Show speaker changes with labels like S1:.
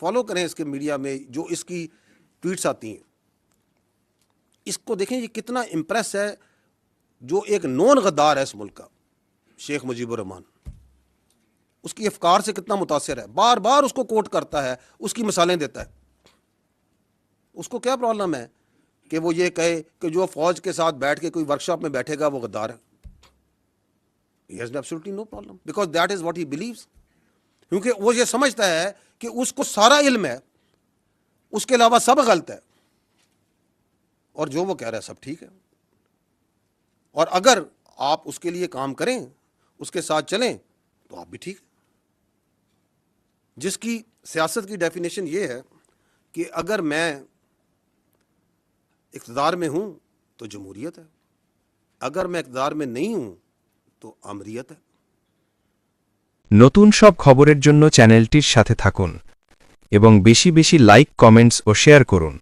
S1: Follow करें इसके media में जो इसकी ट्वीट्स आती हैं। इसको देखें ये कितना इम्प्रेस है, जो एक नॉन गद्दार है इस मुल्क का, शेख मुजीबुर रहमान। उसकी अफकार से कितना मुतासर है। बार बार उसको कोट करता है, उसकी मिसालें देता है। उसको क्या प्रॉब्लम है कि वो ये कहे कि जो फौज के साथ बैठ के कोई वर्कशॉप में बैठेगा, वो गद्दार है। He has absolutely no problem, because that is what he believes क्योंकि वो ये समझता है कि उसको सारा इल्म है, उसके अलावा सब गलत है। और जो वो कह रहा है सब ठीक है। और अगर आप उसके लिए काम करें, उसके साथ चलें तो आप भी ठीक जिसकी सियासत की डेफिनेशन ये है कि अगर मैं इकतदार में हूँ तो जमहूरीत है। अगर मैं इकतदार में नहीं हूँ तो अमरीत है।
S2: নতুন সব খবরের জন্য চ্যানেলটির সাথে থাকুন এবং বেশি বেশি লাইক, কমেন্টস ও শেয়ার করুন।